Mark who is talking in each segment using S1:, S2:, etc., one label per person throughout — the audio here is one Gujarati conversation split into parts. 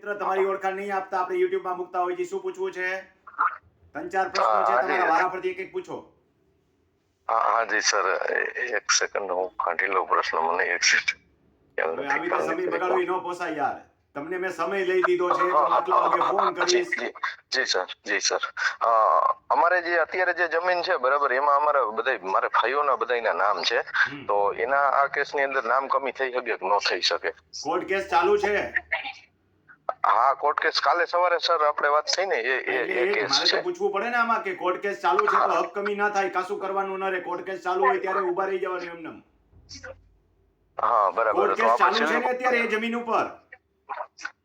S1: મિત્ર તમારી ઓળખાણ નહીં આપતા આપણે યુટ્યુબમાં મૂકતા હોય છે શું પૂછવું છે? ત્રણ ચાર પ્રશ્નો છે તમારા વારા પરથી એક એક પૂછો.
S2: હા હા જી સર. એક સેકન્ડ હું કાઢી લઉં પ્રશ્ન મને એક સેકન્ડ
S1: આવી તો સમય બગાડવી ન પોસાય યાર. તમને મેં સમય લઈ દીધો છે આટલા વાગે ફોન કરીશ.
S2: જી સર જી સર. અમારે જે અત્યારે જે જમીન છે બરાબર એમાં અમારા બધા મારે ભાઈઓના બધાના નામ છે. તો એના આ કેસની અંદર નામ કમી થઈ શકે કે ન થઈ શકે?
S1: કોર્ટ કેસ ચાલુ છે.
S2: હા કોર્ટ કેસ કાલે સવારે સર આપણે વાત થઈ ને એ એ કેસ છે.
S1: પૂછવું પડે ને આમાં કે કોર્ટ કેસ ચાલુ છે તો હક કમી ના થાય કશું કરવાનું ન રહે કોર્ટ કેસ ચાલુ હોય ત્યારે ઊભા રહી જવાનું એમને.
S2: હા બરાબર. તો
S1: કેસ
S2: આપણે
S1: છે ને અત્યારે એ જમીન ઉપર?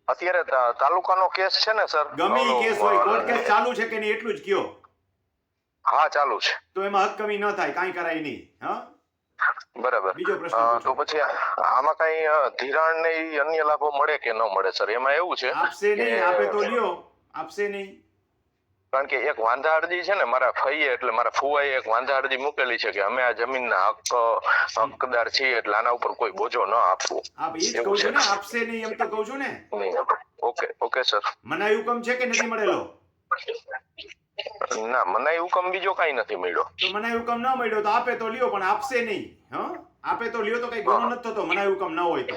S2: અત્યારે તાલુકાનો કેસ છે ને સર?
S1: ગમે કેસ હોય કોર્ટ કેસ ચાલુ છે કે નહીં એટલું જ કયો?
S2: હા ચાલુ છે.
S1: તો એમાં હક કમી ન થાય કાઈ કરાય નહીં હા?
S2: બરાબર. તો પછી આમાં કઈ ધિરાણ ને અન્ય લાભો મળે કે ન મળે સર? એમાં એવું છે
S1: આપશે નહીં આપે તો લ્યો. આપશે નહીં.
S2: કારણ કે એક વાંધા અરજી છે ને મારા ફઈએ એટલે મારા ફુવાએ એક વાંધા અરજી મૂકેલી છે કે અમે આ જમીનના હક હકદાર છીએ એટલે આના ઉપર કોઈ બોજો ન આપવો. એવું
S1: છે. ને આપશે નહીં એમ તો કહું છું ને.
S2: Okay okay sir.
S1: મનાઈ હુકમ છે કે નથી મળેલો?
S2: ના મનાઈ હુકમ બીજો કઈ નથી મળ્યો.
S1: તો મનાઈ હુકમ ન મળ્યો તો આપે તો લ્યો પણ આપશે નહીં હ? આપે તો લ્યો તો કઈ ગુનો નથી થતો મનાઈ હુકમ ન હોય તો.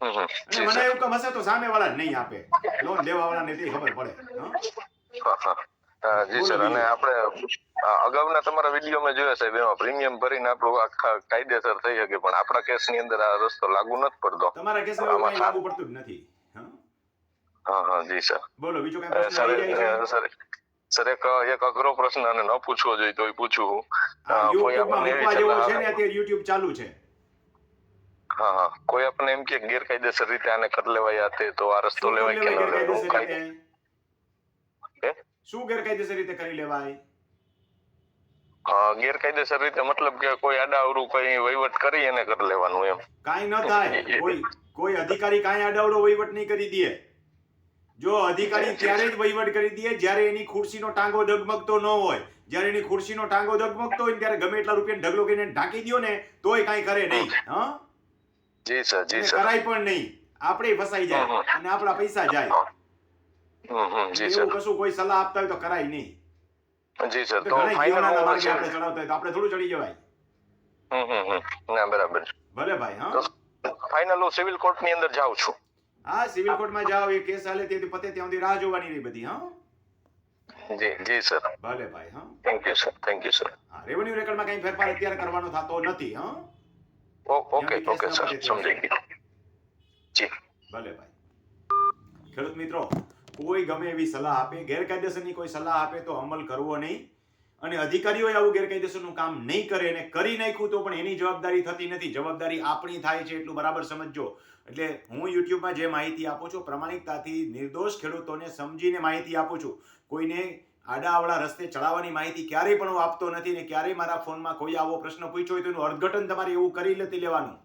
S1: અને મનાઈ હુકમ હશે તો સામે વાળા નહીં આપે. લોન દેવા વાળા ને ખબર પડે
S2: જી સર અને આપણે અગાઉના તમારા વીડિયો મેં જોયા સાહેબ એમાં પ્રીમિયમ ભરીને આપણું આખા કાયદેસર થઈ શકે પણ આપણા કેસની અંદર આ રસ્તો લાગુ નથી પડતો.
S1: તમારા એવું લાગુ પડતું જ નથી હા?
S2: હા જી સર.
S1: બોલો બીજો કઈ પ્રશ્ન
S2: સર સર એક એક અઘરો પ્રશ્ન અને ન પૂછવો જોઈએ તોય પૂછું.
S1: યુટ્યુબ ચાલુ છે.
S2: હા હા. કોઈ આપણને એમ કે ગેરકાયદેસર રીતે આને કરી લેવાય આતે તો આ રસ્તો લેવાય કે ન
S1: લેવાય? શું ગેરકાયદેસર રીતે કરી લેવાય?
S2: ગેરકાયદેસર રીતે મતલબ કે કોઈ આડાવડું કોઈ વહીવટ કરી એને કરી લેવાનું એમ.
S1: કઈ ન થાય. કોઈ કોઈ અધિકારી કાંઈ આડાવડો વહીવટ નહીં કરી દે. જો અધિકારી ત્યારે જ વહીવટ કરી દે જ્યારે એની ખુરશીનો ટાંગો ડગમગતો ન હોય. જ્યારે એની ખુરશીનો ટાંગો ડગમગતો હોય ત્યારે ગમે એટલા રૂપિયા ઢગલો કરીને ઢાંકી દો ને તોય કાંઈ કરે નહીં. હા?
S2: જી સર જી સર.
S1: કરાય પણ નહીં. આપણે ફસાઈ જાય. અને આપણા પૈસા જાય. એવું કશું કોઈ સલાહ આપતા હોય તો કરાય નહીં.
S2: જી સર
S1: તો
S2: ફાઈનલ
S1: આપણે ચડાવતા હોય તો આપણે થોડું ચડી જવાય.
S2: હમ હમ ના બરાબર.
S1: ભલે ભાઈ હા?
S2: ફાઇનલ હું સિવિલ કોર્ટની અંદર જાઉં છું.
S1: હા સિવિલ કોર્ટમાં જાઓ એ કેસ હાલે તેથી પતે ત્યાં સુધી રાહ જોવાની રહી બધી હા?
S2: જી જી સર
S1: ભલે ભાઈ હા?
S2: Thank you sir thank you sir
S1: હા રેવન્યુ રેકોર્ડમાં કંઈ ફેરફાર અત્યારે કરવાનો થતો નથી હા?
S2: ઓકે ઓકે સર સમજી ગયો. જી.
S1: ભલે ભાઈ. ખેડૂત મિત્રો કોઈ ગમે એવી સલાહ આપે ગેરકાયદેસરની કોઈ સલાહ આપે તો અમલ કરવો નહીં. અને અધિકારીઓએ આવું ગેરકાયદેસરનું કામ નહીં કરે અને કરી નાખ્યું તો પણ એની જવાબદારી થતી નથી. જવાબદારી આપણી થાય છે એટલું બરાબર સમજજો. એટલે હું યુટ્યુબમાં જે માહિતી આપું છું, પ્રમાણિકતાથી નિર્દોષ ખેડૂતોને સમજીને માહિતી આપું છું. કોઈને આડાઅવળા રસ્તે ચડાવવાની માહિતી ક્યારેય પણ હું આપતો નથી ને ક્યારેય મારા ફોનમાં કોઈ આવો પ્રશ્ન પૂછ્યો હોય તો એનું અર્થઘટન તમારે એવું કરી નથી લેવાનું.